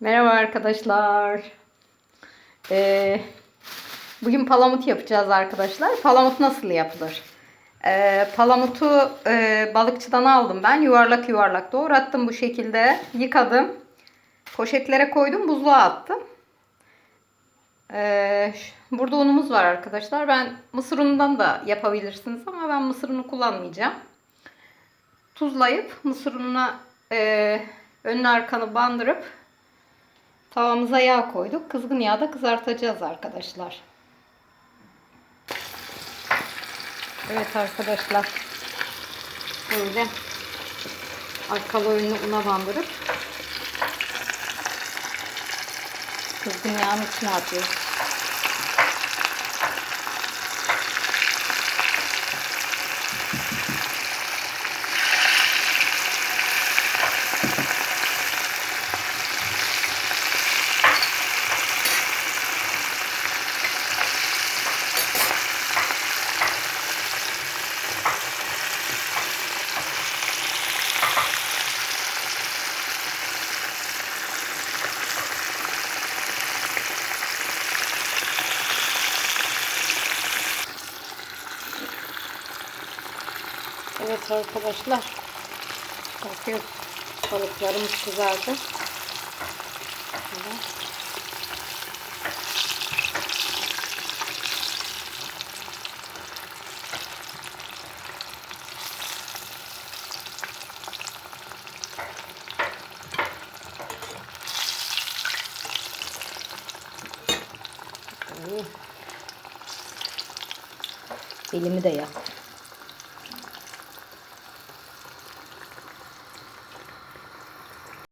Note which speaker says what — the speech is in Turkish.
Speaker 1: Merhaba arkadaşlar. Ee, bugün palamut yapacağız arkadaşlar. Palamut nasıl yapılır? Ee, palamutu e, balıkçıdan aldım ben. Yuvarlak yuvarlak doğrattım bu şekilde. Yıkadım. Poşetlere koydum. Buzluğa attım. Ee, burada unumuz var arkadaşlar. Ben mısır unundan da yapabilirsiniz ama ben mısır unu kullanmayacağım. Tuzlayıp mısır ununa e, önünü arkanı bandırıp Tavamıza yağ koyduk. Kızgın yağda kızartacağız arkadaşlar. Evet arkadaşlar. Böyle arkalı önünü una bandırıp kızgın yağın içine atıyoruz. Evet arkadaşlar. Bakıyoruz. Balıklarımız kızardı. Oo. Elimi de yaktım.